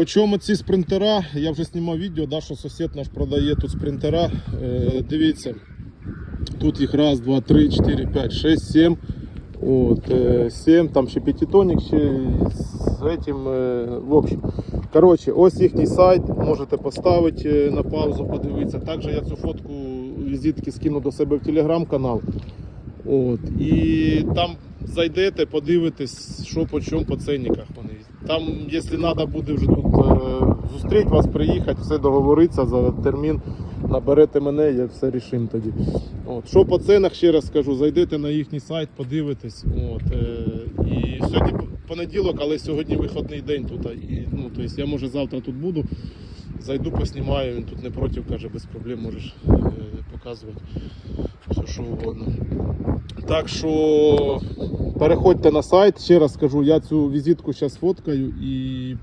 По чому ці спринтера? Я вже знімав відео, да, що сусід наш продає тут спринтера. Е, дивіться, тут їх раз, два, три, чотири, п'ять, шесть, сім. От, е, 7, там ще п'ятитонник ще з этим, е, в общем. Коротше, ось їхній сайт, можете поставити е, на паузу, подивитися. Також я цю фотку візитки скину до себе в телеграм-канал. От, і там зайдете, подивитесь, що по чому по ценниках вони. Там, якщо треба буде вже тут е, зустріти вас, приїхати, все договоритися за термін, наберете мене, я все рішим тоді. От. Що по ценах, ще раз скажу, зайдете на їхній сайт, подивитесь. От, е, і сьогодні понеділок, але сьогодні вихідний день тут. І, ну, тобто я може завтра тут буду. Зайду, поснімаю, він тут не проти, каже, без проблем можеш е, показувати все, що угодно. Так що переходьте на сайт, ще раз скажу, я цю візитку зараз фоткаю і